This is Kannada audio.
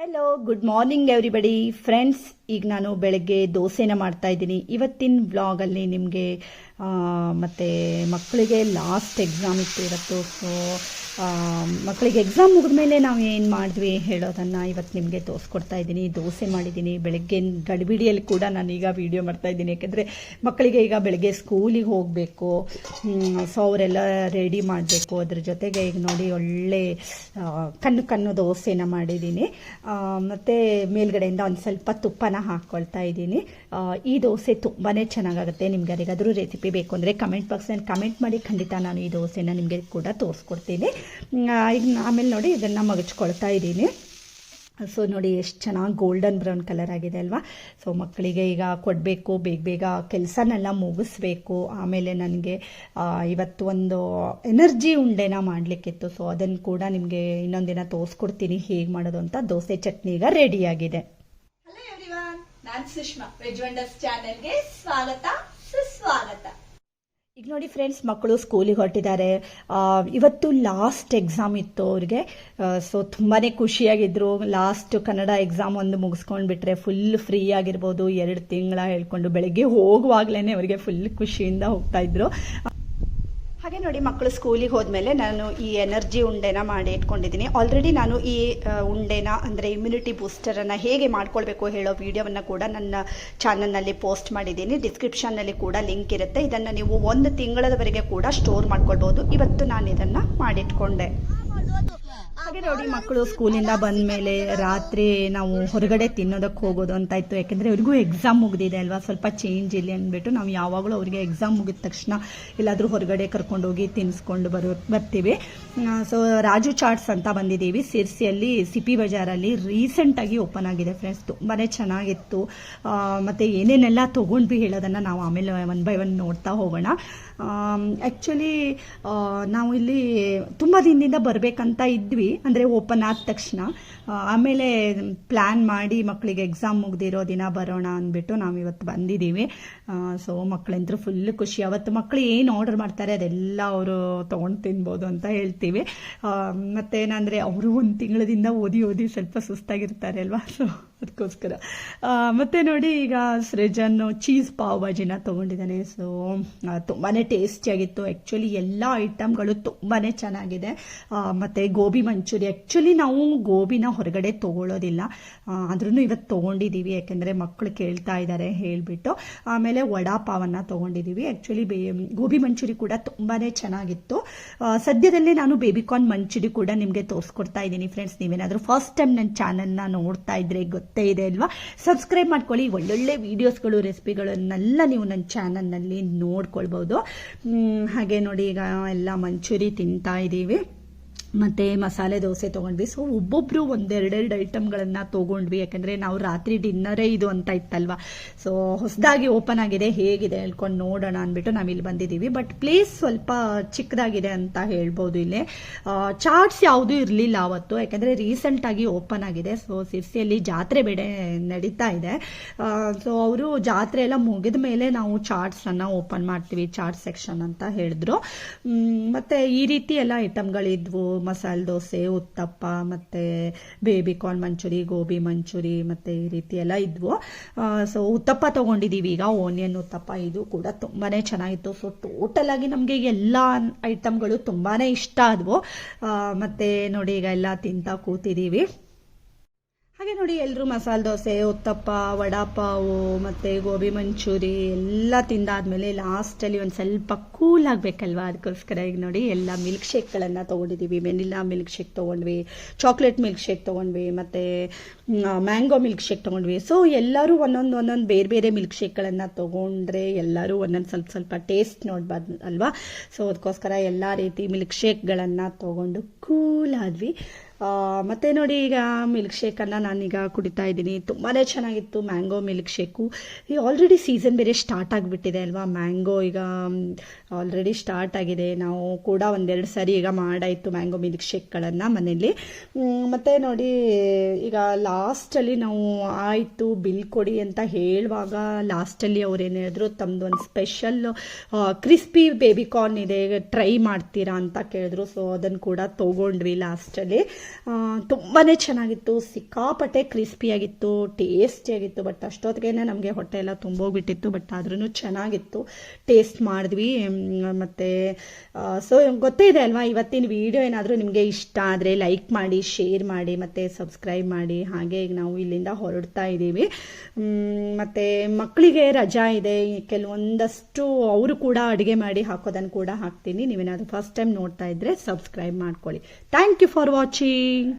Hello, good morning everybody. Friends, ಈಗ ನಾನು ಬೆಳಗ್ಗೆ ದೋಸೆನ ಮಾಡ್ತಾ ಇದ್ದೀನಿ. ಇವತ್ತಿನ ವ್ಲಾಗಲ್ಲಿ ನಿಮಗೆ ಮತ್ತು ಮಕ್ಕಳಿಗೆ ಲಾಸ್ಟ್ ಎಕ್ಸಾಮ್ ಇತ್ತು ಇವತ್ತು. ಸೊ ಮಕ್ಕಳಿಗೆ ಎಕ್ಸಾಮ್ ಮುಗಿದ್ಮೇಲೆ ನಾವು ಏನು ಮಾಡಿದ್ವಿ ಹೇಳೋದನ್ನು ಇವತ್ತು ನಿಮಗೆ ತೋರಿಸ್ಕೊಡ್ತಾ ಇದ್ದೀನಿ. ದೋಸೆ ಮಾಡಿದ್ದೀನಿ. ಬೆಳಗ್ಗೆ ಗಡಿಬಿಡಿಯಲ್ಲಿ ಕೂಡ ನಾನೀಗ ವೀಡಿಯೋ ಮಾಡ್ತಾ ಇದ್ದೀನಿ. ಯಾಕೆಂದರೆ ಮಕ್ಕಳಿಗೆ ಈಗ ಬೆಳಗ್ಗೆ ಸ್ಕೂಲಿಗೆ ಹೋಗಬೇಕು. ಸೊ ಅವರೆಲ್ಲ ರೆಡಿ ಮಾಡಬೇಕು. ಅದ್ರ ಜೊತೆಗೆ ಈಗ ನೋಡಿ ಒಳ್ಳೆ ಕಣ್ಣು ಕಣ್ಣು ದೋಸೆನ ಮಾಡಿದ್ದೀನಿ. ಮತ್ತೆ ಮೇಲ್ಗಡೆಯಿಂದ ಒಂದು ಸ್ವಲ್ಪ ತುಪ್ಪನ ಹಾಕ್ಕೊಳ್ತಾ ಇದ್ದೀನಿ. ಈ ದೋಸೆ ತುಂಬಾ ಚೆನ್ನಾಗಾಗುತ್ತೆ. ನಿಮ್ಗೆ ಯಾರಿಗಾದರೂ ರೆಸಿಪಿ ಬೇಕು ಅಂದರೆ ಕಮೆಂಟ್ ಬಾಕ್ಸ್ನಲ್ಲಿ ಕಮೆಂಟ್ ಮಾಡಿ ಖಂಡಿತ ನಾನು ಈ ದೋಸೆನ ನಿಮಗೆ ಕೂಡ ತೋರಿಸ್ಕೊಡ್ತೀನಿ. ಈಗ ಆಮೇಲೆ ನೋಡಿ ಇದನ್ನು ಮಗಚ್ಕೊಳ್ತಾ ಇದ್ದೀನಿ. ಸೊ ನೋಡಿ ಎಷ್ಟು ಚೆನ್ನಾಗಿ ಗೋಲ್ಡನ್ ಬ್ರೌನ್ ಕಲರ್ ಆಗಿದೆ ಅಲ್ವಾ? ಸೊ ಮಕ್ಕಳಿಗೆ ಈಗ ಕೊಡಬೇಕು, ಬೇಗ ಬೇಗ ಕೆಲಸನೆಲ್ಲ ಮುಗಿಸ್ಬೇಕು. ಆಮೇಲೆ ನನಗೆ ಇವತ್ತು ಒಂದು ಎನರ್ಜಿ ಉಂಡೆನ ಮಾಡಲಿಕ್ಕಿತ್ತು. ಸೊ ಅದನ್ನು ಕೂಡ ನಿಮಗೆ ಇನ್ನೊಂದಿನ ತೋರಿಸ್ಕೊಡ್ತೀನಿ ಹೇಗೆ ಮಾಡೋದು ಅಂತ. ದೋಸೆ ಚಟ್ನಿ ಈಗ ರೆಡಿಯಾಗಿದೆ ಸುಷ್ಮಾ ವೆಜ್ ವಂಡರ್ಸ್ ಚಾನೆಲ್ಗೆ ಸ್ವಾಗತ, ಸುಸ್ವಾಗತ. ಈಗ ನೋಡಿ ಫ್ರೆಂಡ್ಸ್ ಮಕ್ಕಳು ಸ್ಕೂಲಿಗೆ ಹೊರಟಿದ್ದಾರೆ. ಇವತ್ತು ಲಾಸ್ಟ್ ಎಕ್ಸಾಮ್ ಇತ್ತು ಅವ್ರಿಗೆ. ಸೊ ತುಂಬಾ ಖುಷಿಯಾಗಿದ್ರು. ಲಾಸ್ಟ್ ಕನ್ನಡ ಎಕ್ಸಾಮ್ ಒಂದು ಮುಗಿಸ್ಕೊಂಡು ಬಿಟ್ರೆ ಫುಲ್ ಫ್ರೀ ಆಗಿರ್ಬೋದು. ಎರಡು ತಿಂಗಳ ಹೇಳ್ಕೊಂಡು ಬೆಳಗ್ಗೆ ಹೋಗುವಾಗ್ಲೇ ಅವರಿಗೆ ಫುಲ್ ಖುಷಿಯಿಂದ ಹೋಗ್ತಾ ಇದ್ರು. ಹಾಗೆ ನೋಡಿ ಮಕ್ಕಳು ಸ್ಕೂಲಿಗೆ ಹೋದ್ಮೇಲೆ ನಾನು ಈ ಎನರ್ಜಿ ಉಂಡೆನ ಮಾಡಿ ಇಟ್ಕೊಂಡಿದ್ದೀನಿ. ಆಲ್ರೆಡಿ ನಾನು ಈ ಉಂಡೆನ ಅಂದರೆ ಇಮ್ಯುನಿಟಿ ಬೂಸ್ಟರನ್ನು ಹೇಗೆ ಮಾಡ್ಕೊಳ್ಬೇಕು ಹೇಳೋ ವಿಡಿಯೋವನ್ನು ಕೂಡ ನನ್ನ ಚಾನಲ್ನಲ್ಲಿ ಪೋಸ್ಟ್ ಮಾಡಿದ್ದೀನಿ. ಡಿಸ್ಕ್ರಿಪ್ಷನ್ನಲ್ಲಿ ಕೂಡ ಲಿಂಕ್ ಇರುತ್ತೆ. ಇದನ್ನು ನೀವು ಒಂದು ತಿಂಗಳದವರೆಗೆ ಕೂಡ ಸ್ಟೋರ್ ಮಾಡ್ಕೊಳ್ಬೋದು. ಇವತ್ತು ನಾನು ಇದನ್ನು ಮಾಡಿಟ್ಕೊಂಡೆ. ನೋಡಿ ಮಕ್ಕಳು ಸ್ಕೂಲಿಂದ ಬಂದ ಮೇಲೆ ರಾತ್ರಿ ನಾವು ಹೊರಗಡೆ ತಿನ್ನೋದಕ್ಕೆ ಹೋಗೋದು ಅಂತ ಇತ್ತು. ಯಾಕೆಂದರೆ ಅವ್ರಿಗೂ ಎಕ್ಸಾಮ್ ಮುಗಿದಿದೆ ಅಲ್ವಾ? ಸ್ವಲ್ಪ ಚೇಂಜ್ ಇಲ್ಲಿ ಅಂದ್ಬಿಟ್ಟು ನಾವು ಯಾವಾಗಲೂ ಅವರಿಗೆ ಎಕ್ಸಾಮ್ ಮುಗಿದ ತಕ್ಷಣ ಎಲ್ಲಾದರೂ ಹೊರಗಡೆ ಕರ್ಕೊಂಡೋಗಿ ತಿನ್ನಿಸ್ಕೊಂಡು ಬರೋ, ಬರ್ತೀವಿ. ಸೊ ರಾಜು ಚಾಟ್ಸ್ ಅಂತ ಬಂದಿದ್ದೀವಿ. ಸಿರ್ಸಿಯಲ್ಲಿ ಸಿಪಿ ಬಜಾರಲ್ಲಿ ರೀಸೆಂಟಾಗಿ ಓಪನ್ ಆಗಿದೆ ಫ್ರೆಂಡ್ಸ್ ತುಂಬಾ ಚೆನ್ನಾಗಿತ್ತು. ಮತ್ತು ಏನೇನೆಲ್ಲ ತೊಗೊಂಡ್ವಿ ಹೇಳೋದನ್ನು ನಾವು ಆಮೇಲೆ ಒನ್ ಬೈ ಒನ್ ನೋಡ್ತಾ ಹೋಗೋಣ. ಆ್ಯಕ್ಚುಲಿ ನಾವು ಇಲ್ಲಿ ತುಂಬ ದಿನದಿಂದ ಬರಬೇಕಂತ ಇದ್ವಿ. ಅಂದರೆ ಓಪನ್ ಆದ ತಕ್ಷಣ ಆಮೇಲೆ ಪ್ಲ್ಯಾನ್ ಮಾಡಿ ಮಕ್ಕಳಿಗೆ ಎಕ್ಸಾಮ್ ಮುಗ್ದಿರೋ ದಿನ ಬರೋಣ ಅಂದ್ಬಿಟ್ಟು ನಾವು ಇವತ್ತು ಬಂದಿದ್ದೀವಿ ಸೊ ಮಕ್ಕಳಂತೂ ಫುಲ್ ಖುಷಿ. ಅವತ್ತು ಮಕ್ಕಳು ಏನು ಆರ್ಡರ್ ಮಾಡ್ತಾರೆ ಅದೆಲ್ಲ ಅವರು ತೊಗೊಂಡು ತಿನ್ಬೋದು ಅಂತ ಹೇಳ್ತೀವಿ. ಮತ್ತೇನಂದರೆ ಅವರು ಒಂದು ತಿಂಗಳದಿಂದ ಓದಿ ಓದಿ ಸ್ವಲ್ಪ ಸುಸ್ತಾಗಿರ್ತಾರೆ ಅಲ್ವಾ? ಸೊ ಅದಕ್ಕೋಸ್ಕರ. ಮತ್ತೆ ನೋಡಿ ಈಗ ಸೃಜನ್ ಚೀಸ್ ಪಾವ್ ಭಾಜಿನ ತೊಗೊಂಡಿದ್ದಾನೆ ಸೊ ತುಂಬಾ ಟೇಸ್ಟಿಯಾಗಿತ್ತು. ಆ್ಯಕ್ಚುಲಿ ಎಲ್ಲ ಐಟಮ್ಗಳು ತುಂಬಾ ಚೆನ್ನಾಗಿದೆ. ಮತ್ತು ಗೋಬಿ ಮಂಚೂರಿ. ಆ್ಯಕ್ಚುಲಿ ನಾವು ಗೋಬಿನ ಹೊರಗಡೆ ತೊಗೊಳ್ಳೋದಿಲ್ಲ ಆದ್ರೂ ಇವತ್ತು ತೊಗೊಂಡಿದ್ದೀವಿ ಯಾಕೆಂದರೆ ಮಕ್ಕಳು ಕೇಳ್ತಾ ಇದ್ದಾರೆ ಹೇಳಿಬಿಟ್ಟು. ಆಮೇಲೆ ವಡಾ ಪಾವನ್ನು ತೊಗೊಂಡಿದ್ದೀವಿ ಆ್ಯಕ್ಚುಲಿ ಬೇ, ಗೋಬಿ ಮಂಚೂರಿ ಕೂಡ ತುಂಬಾ ಚೆನ್ನಾಗಿತ್ತು. ಸದ್ಯದಲ್ಲೇ ನಾನು ಬೇಬಿಕಾರ್ನ್ ಮಂಚೂರಿ ಕೂಡ ನಿಮಗೆ ತೋರಿಸ್ಕೊಡ್ತಾ ಇದ್ದೀನಿ. ಫ್ರೆಂಡ್ಸ್ ನೀವೇನಾದರೂ ಫಸ್ಟ್ ಟೈಮ್ ನನ್ನ ಚಾನಲ್ನ ನೋಡ್ತಾ ಇದ್ರೆ ಗೊತ್ತೇ? ಇದೆ ಅಲ್ವಾ? ಸಬ್ಸ್ಕ್ರೈಬ್ ಮಾಡ್ಕೊಳ್ಳಿ. ಒಳ್ಳೊಳ್ಳೆ ವೀಡಿಯೋಸ್ಗಳು ರೆಸಿಪಿಗಳನ್ನೆಲ್ಲ ನೀವು ನನ್ನ ಚಾನಲ್ನಲ್ಲಿ ನೋಡ್ಕೊಳ್ಬೋದು. ಹಾಗೆ ನೋಡಿ ಈಗ ಎಲ್ಲ ಮಂಚೂರಿ ತಿಂತಾ ಇದ್ದೀವಿ ಮತ್ತು ಮಸಾಲೆ ದೋಸೆ ತೊಗೊಂಡ್ವಿ. ಸೊ ಒಬ್ಬೊಬ್ಬರು ಒಂದೆರಡೆರಡು ಐಟಮ್ಗಳನ್ನು ತೊಗೊಂಡ್ವಿ. ಯಾಕಂದರೆ ನಾವು ರಾತ್ರಿ ಡಿನ್ನರೇ ಇದು ಅಂತ ಇತ್ತಲ್ವ. ಸೊ ಹೊಸದಾಗಿ ಓಪನ್ ಆಗಿದೆ, ಹೇಗಿದೆ ಹೇಳ್ಕೊಂಡು ನೋಡೋಣ ಅಂದ್ಬಿಟ್ಟು ನಾವಿಲ್ಲಿ ಬಂದಿದ್ದೀವಿ. ಬಟ್ ಪ್ಲೇಸ್ ಸ್ವಲ್ಪ ಚಿಕ್ಕದಾಗಿದೆ ಅಂತ ಹೇಳ್ಬೋದು ಇಲ್ಲಿ. ಚಾಟ್ಸ್ ಯಾವುದೂ ಇರಲಿಲ್ಲ ಅವತ್ತು. ಯಾಕಂದರೆ ರೀಸೆಂಟಾಗಿ ಓಪನ್ ಆಗಿದೆ. ಸೊ ಸಿರ್ಸಿಯಲ್ಲಿ ಜಾತ್ರೆ ಬೇಡ ನಡೀತಾ ಇದೆ. ಸೊ ಅವರು ಜಾತ್ರೆ ಎಲ್ಲ ಮುಗಿದ ಮೇಲೆ ನಾವು ಚಾಟ್ಸನ್ನು ಓಪನ್ ಮಾಡ್ತೀವಿ ಚಾಟ್ ಸೆಕ್ಷನ್ ಅಂತ ಹೇಳಿದ್ರು. ಮತ್ತೆ ಈ ರೀತಿ ಎಲ್ಲ ಐಟಮ್ಗಳಿದ್ವು ಮಸಾಲೆ ದೋಸೆ, ಉತ್ತಪ್ಪ, ಮತ್ತೆ ಬೇಬಿ ಕಾರ್ನ್ ಮಂಚೂರಿ ಗೋಬಿ ಮಂಚೂರಿ ಮತ್ತೆ ಈ ರೀತಿ ಎಲ್ಲ ಇದ್ವು. ಸೊ ಉತ್ತಪ್ಪ ತಗೊಂಡಿದೀವಿ. ಈಗ ಓನಿಯನ್ ಉತ್ತಪ್ಪ ಇದು ಕೂಡ ತುಂಬಾನೇ ಚೆನ್ನಾಗಿತ್ತು. ಸೊ ಟೋಟಲ್ ಆಗಿ ನಮಗೆ ಎಲ್ಲ ಐಟಮ್ಗಳು ತುಂಬಾನೇ ಇಷ್ಟ ಆದ್ವು. ಮತ್ತೆ ನೋಡಿ ಈಗ ಎಲ್ಲ ತಿಂತಾ ಕೂತಿದ್ದೀವಿ ಹಾಗೆ ನೋಡಿ ಎಲ್ಲರೂ ಮಸಾಲೆ ದೋಸೆ, ಉತ್ತಪ್ಪ, ವಡಾಪಾವು, ಮತ್ತೆ ಗೋಬಿ ಮಂಚೂರಿ ಎಲ್ಲ ತಿಂದಾದ್ಮೇಲೆ ಲಾಸ್ಟಲ್ಲಿ ಒಂದು ಸ್ವಲ್ಪ ಕೂಲ್ ಆಗಬೇಕಲ್ವಾ? ಅದಕ್ಕೋಸ್ಕರ ಈಗ ನೋಡಿ ಎಲ್ಲ ಮಿಲ್ಕ್ ಶೇಕ್ಗಳನ್ನು ತೊಗೊಂಡಿದ್ದೀವಿ ವೆನಿಲಾ ಮಿಲ್ಕ್ ಶೇಕ್ ತೊಗೊಂಡ್ವಿ, ಚಾಕ್ಲೇಟ್ ಮಿಲ್ಕ್ ಶೇಕ್ ತೊಗೊಂಡ್ವಿ, ಮತ್ತು ಮ್ಯಾಂಗೋ ಮಿಲ್ಕ್ ಶೇಕ್ ತೊಗೊಂಡ್ವಿ. ಸೊ ಎಲ್ಲರೂ ಒಂದೊಂದು ಒಂದೊಂದು ಬೇರೆ ಬೇರೆ ಮಿಲ್ಕ್ ಶೇಕ್ಗಳನ್ನು ತೊಗೊಂಡ್ರೆ ಎಲ್ಲರೂ ಒಂದೊಂದು ಸ್ವಲ್ಪ ಸ್ವಲ್ಪ ಟೇಸ್ಟ್ ನೋಡ್ಬಾರ್ದು ಅಲ್ವಾ? ಸೊ ಅದಕ್ಕೋಸ್ಕರ ಎಲ್ಲ ರೀತಿ ಮಿಲ್ಕ್ ಶೇಕ್ಗಳನ್ನು ತೊಗೊಂಡು ಕೂಲ್ ಆದ್ವಿ. ಮತ್ತು ಮತ್ತೆ ನೋಡಿ ಈಗ ಮಿಲ್ಕ್ ಶೇಕನ್ನು ನಾನೀಗ ಕುಡಿತಾ ಇದ್ದೀನಿ. ತುಂಬಾ ಚೆನ್ನಾಗಿತ್ತು ಮ್ಯಾಂಗೋ ಮಿಲ್ಕ್ ಶೇಕು ಈ, ಆಲ್ರೆಡಿ ಸೀಸನ್ ಬೇರೆ ಸ್ಟಾರ್ಟ್ ಆಗಿಬಿಟ್ಟಿದೆ ಅಲ್ವಾ? ಮ್ಯಾಂಗೋ ಈಗ ಆಲ್ರೆಡಿ ಸ್ಟಾರ್ಟ್ ಆಗಿದೆ. ನಾವು ಕೂಡ ಒಂದೆರಡು ಸಾರಿ ಈಗ ಮಾಡಾಯಿತು ಮ್ಯಾಂಗೋ ಮಿಲ್ಕ್ ಶೇಕ್ಗಳನ್ನು ಮನೇಲಿ ಮತ್ತು ನೋಡಿ, ಈಗ ಲಾಸ್ಟಲ್ಲಿ ನಾವು ಆಯಿತು ಬಿಲ್ ಕೊಡಿ ಅಂತ ಹೇಳುವಾಗ ಲಾಸ್ಟಲ್ಲಿ ಅವ್ರು ಏನು ಹೇಳಿದ್ರು ತಮ್ಮದು ಒಂದು ಸ್ಪೆಷಲ್ ಕ್ರಿಸ್ಪಿ ಬೇಬಿ ಕಾರ್ನ್ ಇದೆ ಟ್ರೈ ಮಾಡ್ತೀರಾ ಅಂತ ಕೇಳಿದ್ರು. ಸೊ ಅದನ್ನು ಕೂಡ ತೊಗೊಂಡ್ವಿ ಲಾಸ್ಟಲ್ಲಿ ತುಂಬಾ ಚೆನ್ನಾಗಿತ್ತು. ಸಿಕ್ಕಾಪಟ್ಟೆ ಕ್ರಿಸ್ಪಿಯಾಗಿತ್ತು ಟೇಸ್ಟಿಯಾಗಿತ್ತು ಬಟ್ ಅಷ್ಟೊತ್ತಿಗೆ ನಮಗೆ ಹೊಟ್ಟೆ ಎಲ್ಲ ತುಂಬೋಗ್ಬಿಟ್ಟಿತ್ತು. ಬಟ್ ಆದ್ರೂ ಚೆನ್ನಾಗಿತ್ತು. ಟೇಸ್ಟ್ ಮಾಡಿದ್ವಿ. ಮತ್ತೆ ಸೊ ಗೊತ್ತೇ ಇದೆ ಅಲ್ವಾ? ಇವತ್ತಿನ ವಿಡಿಯೋ ಏನಾದರೂ ನಿಮಗೆ ಇಷ್ಟ ಆದರೆ ಲೈಕ್ ಮಾಡಿ ಶೇರ್ ಮಾಡಿ, ಮತ್ತು ಸಬ್ಸ್ಕ್ರೈಬ್ ಮಾಡಿ, ಹಾಗೆ ಈಗ ನಾವು ಇಲ್ಲಿಂದ ಹೊರಡ್ತಾ ಇದ್ದೀವಿ. ಮತ್ತು ಮಕ್ಕಳಿಗೆ ರಜಾ ಇದೆ. ಕೆಲವೊಂದಷ್ಟು ಅವರು ಕೂಡ ಅಡುಗೆ ಮಾಡಿ ಹಾಕೋದನ್ನು ಕೂಡ ಹಾಕ್ತೀನಿ. ನೀವೇನಾದರೂ ಫಸ್ಟ್ ಟೈಮ್ ನೋಡ್ತಾ ಇದ್ದರೆ ಸಬ್ಸ್ಕ್ರೈಬ್ ಮಾಡ್ಕೊಳ್ಳಿ. Thank you for watching